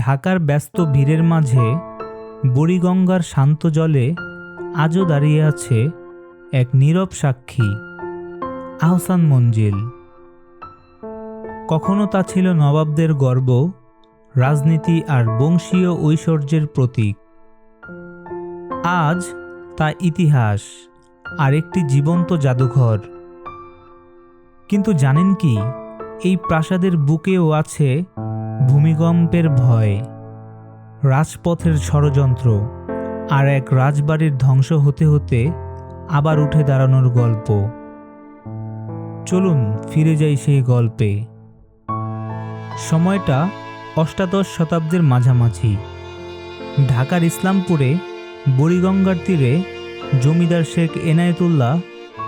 ঢাকার ব্যস্ত ভিড়ের মাঝে বুড়িগঙ্গার শান্ত জলে আজও দাঁড়িয়ে আছে এক নীরব সাক্ষী, আহসান মঞ্জিল। কখনো তা ছিল নবাবদের গর্ব, রাজনীতি আর বংশীয় ঐশ্বর্যের প্রতীক। আজ তা ইতিহাস, আর একটি জীবন্ত জাদুঘর। কিন্তু জানেন কি, এই প্রাসাদের বুকেও আছে ভূমিকম্পের ভয়, রাজপথের ষড়যন্ত্র আর এক রাজবাড়ির ধ্বংস হতে হতে আবার উঠে দাঁড়ানোর গল্প। চলুন ফিরে যাই সেই গল্পে। সময়টা অষ্টাদশ শতাব্দীর মাঝামাঝি। ঢাকার ইসলামপুরে বুড়িগঙ্গার তীরে জমিদার শেখ এনায়েতুল্লাহ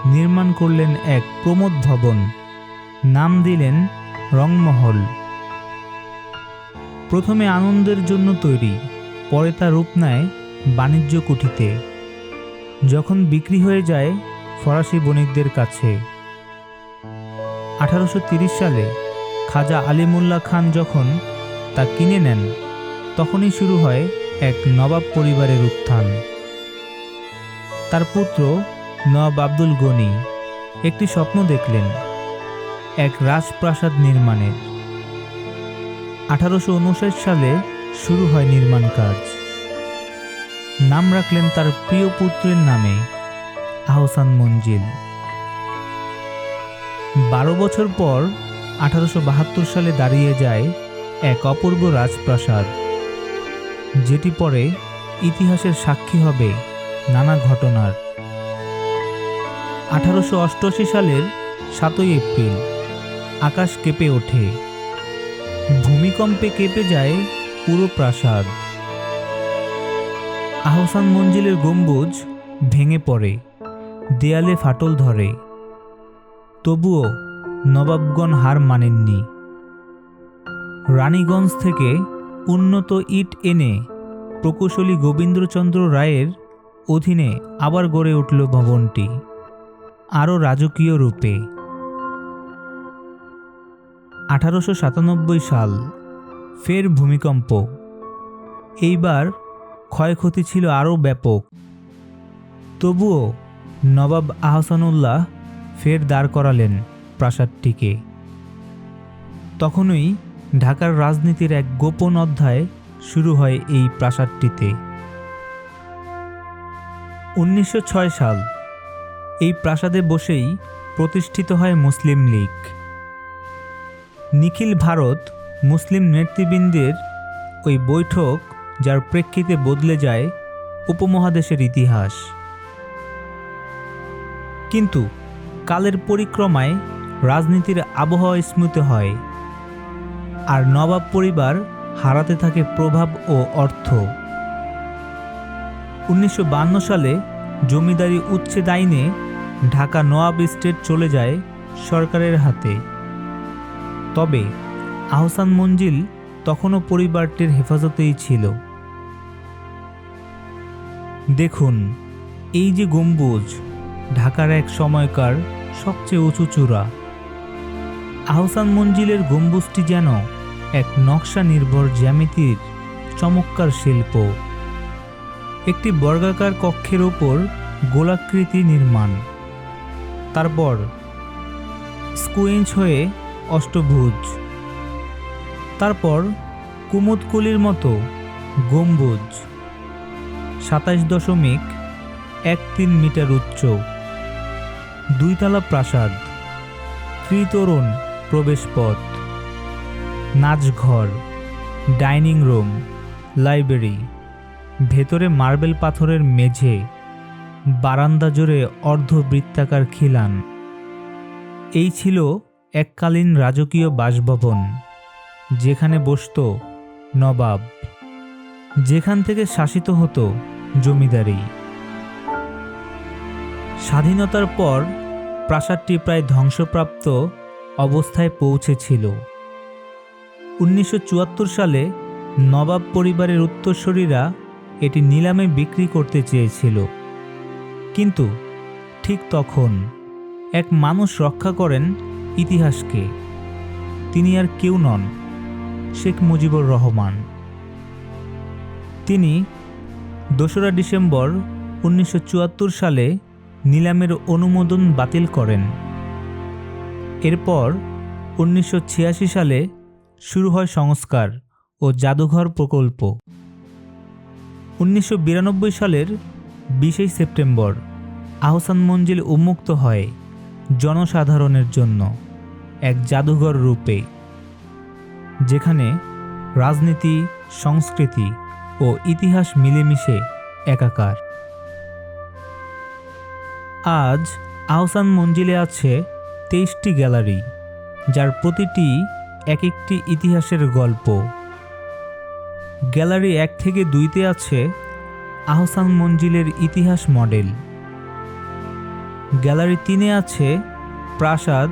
নির্মাণ করলেন এক প্রমোদ ভবন। নাম দিলেন রংমহল। প্রথমে আনন্দের জন্য তৈরি, পরে তা রূপ নেয় বাণিজ্য কুঠিতে। যখন বিক্রি হয়ে যায় ফরাসি বণিকদের কাছে। আঠারোশো সালে খাজা আলিমুল্লাহ খান যখন তা কিনে নেন, তখনই শুরু হয় এক নবাব পরিবারের উত্থান। তার পুত্র নবাব আব্দুল গনি একটি স্বপ্ন দেখলেন, এক রাজপ্রাসাদ নির্মাণের। আঠারোশো সালে শুরু হয় নির্মাণ কাজ। নাম রাখলেন তার প্রিয় পুত্রের নামে আহসান মঞ্জিল। বারো বছর পর আঠারোশো বাহাত্তর সালে দাঁড়িয়ে যায় এক অপূর্ব রাজপ্রাসাদ, যেটি পরে ইতিহাসের সাক্ষী হবে নানা ঘটনার। আঠারোশো অষ্টআশি সালের সাতই এপ্রিল, আকাশ কেঁপে ওঠে। ভূমিকম্পে কেঁপে যায় পুরো প্রাসাদ। আহসান মঞ্জিলের গম্বুজ ভেঙে পড়ে, দেয়ালে ফাটল ধরে। তবুও নবাবগণ হার মানেননি। রানীগঞ্জ থেকে উন্নত ইট এনে প্রকৌশলী গোবিন্দচন্দ্র রায়ের অধীনে আবার গড়ে উঠল ভবনটি, আরও রাজকীয় রূপে। আঠারোশো সাতানব্বই সাল, ফের ভূমিকম্প। এইবার ক্ষয়ক্ষতি ছিল আরও ব্যাপক। তবুও নবাব আহসানুল্লাহ ফের দাঁড় করালেন প্রাসাদটিকে। তখনই ঢাকার রাজনীতির এক গোপন অধ্যায় শুরু হয় এই প্রাসাদটিতে। উনিশশো ছয় সাল, এই প্রাসাদে বসেই প্রতিষ্ঠিত হয় মুসলিম লীগ। নিখিল ভারত মুসলিম নেতৃবৃন্দের ওই বৈঠক, যার প্রেক্ষিতে বদলে যায় উপমহাদেশের ইতিহাস। কিন্তু কালের পরিক্রমায় রাজনীতির আবহাওয়া স্মৃত হয় আর নবাব পরিবার হারাতে থাকে প্রভাব ও অর্থ। উনিশশো সালে জমিদারি উচ্ছেদ আইনে ঢাকা নওয়াব স্টেট চলে যায় সরকারের হাতে। তবে আহসান মঞ্জিল তখনও পরিবারটির হেফাজতেই ছিল। দেখুন, এই যে গম্বুজ, ঢাকার এক সময়কার সবচেয়ে উঁচু চূড়া। আহসান মঞ্জিলের গম্বুজটি যেন এক নকশা নির্ভর জ্যামিতির চমৎকার শিল্প। একটি বর্গাকার কক্ষের ওপর গোলাকৃতি নির্মাণ। তারপর স্কুইঞ্চ হয়ে অষ্টভুজ। তারপর কুমুদকুলির মতো গম্বুজ। সাতাশ দশমিক এক তিন মিটার উচ্চ। দুইতলা প্রাসাদ। ত্রিতরুণ প্রবেশপথ। নাচঘর, ডাইনিং রুম, লাইব্রেরি। ভেতরে মার্বেল পাথরের মেঝে, বারান্দা জুড়ে অর্ধবৃত্তাকার খিলান। এই ছিল এককালীন রাজকীয় বাসভবন, যেখানে বসত নবাব, যেখান থেকে শাসিত হতো জমিদারি। স্বাধীনতার পর প্রাসাদটি প্রায় ধ্বংসপ্রাপ্ত অবস্থায় পৌঁছেছিল। উনিশশো চুয়াত্তর সালে নবাব পরিবারের উত্তরসূরিরা এটি নিলামে বিক্রি করতে চেয়েছিল। কিন্তু ঠিক তখন এক মানুষ রক্ষা করেন ইতিহাসকে। তিনি আর কেউ নন, শেখ মুজিবুর রহমান। তিনি দোসরা ডিসেম্বর উনিশশো চুয়াত্তর সালে নিলামের অনুমোদন বাতিল করেন। এরপর উনিশশো ছিয়াশি সালে শুরু হয় সংস্কার ও জাদুঘর প্রকল্প। উনিশশো বিরানব্বই সালের বিশেই সেপ্টেম্বর আহসান মঞ্জিল উন্মুক্ত হয়। জনসাধারণের জন্য এক জাদুঘর রূপে, যেখানে রাজনীতি, সংস্কৃতি ও ইতিহাস মিলেমিশে একাকার। আজ আহসান মঞ্জিলে আছে তেইশটি গ্যালারি, যার প্রতিটি এক একটি ইতিহাসের গল্প। গ্যালারি এক থেকে দুইতে আছে আহসান মঞ্জিলের ইতিহাস মডেল। গ্যালারি তিনে আছে প্রাসাদ,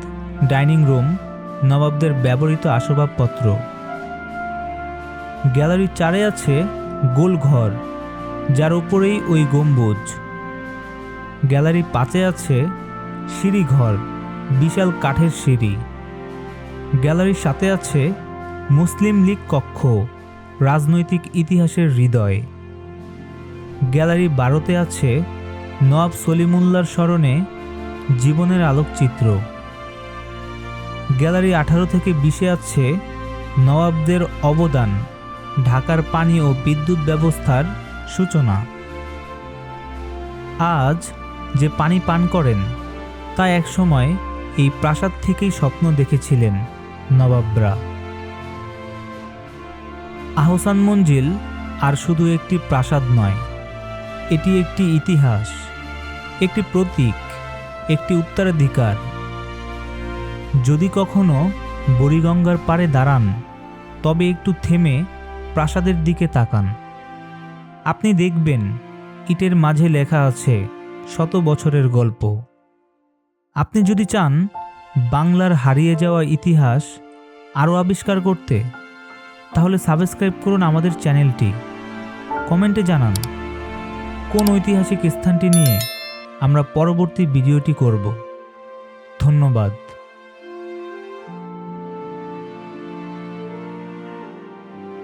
ডাইনিং রুম, নবাবদের ব্যবহৃত আসবাবপত্র। গ্যালারি চারে আছে গোলঘর যার উপরেই ওই গম্বুজ। গ্যালারি পাঁচে আছে সিঁড়িঘর বিশাল কাঠের সিঁড়ি। গ্যালারির সাথে আছে মুসলিম লীগ কক্ষ, রাজনৈতিক ইতিহাসের হৃদয়। গ্যালারি বারোতে আছে নওয়াব সলিমুল্লার স্মরণে জীবনের আলোকচিত্র। গ্যালারি আঠারো থেকে বিশে আছে নওয়াবদের অবদান, ঢাকার পানি ও বিদ্যুৎ ব্যবস্থার সূচনা। আজ যে পানি পান করেন, তা একসময় এই প্রাসাদ থেকেই স্বপ্ন দেখেছিলেন নবাবরা আহসান মঞ্জিল আর শুধু একটি প্রাসাদ নয়, এটি একটি ইতিহাস। একটি প্রতীক, একটি উত্তরাধিকার। যদি কখনো বুড়িগঙ্গার পাড়ে দাঁড়ান, তবে একটু থেমে প্রাসাদের দিকে তাকান। আপনি দেখবেন ইটের মাঝে লেখা আছে শত বছরের গল্প। আপনি যদি চান বাংলার হারিয়ে যাওয়া ইতিহাস আরও আবিষ্কার করতে, তাহলে সাবস্ক্রাইব করুন আমাদের চ্যানেলটি। কমেন্টে জানান, কোন ঐতিহাসিক স্থানটি নিয়ে আমরা পরবর্তী ভিডিওটি করব। ধন্যবাদ।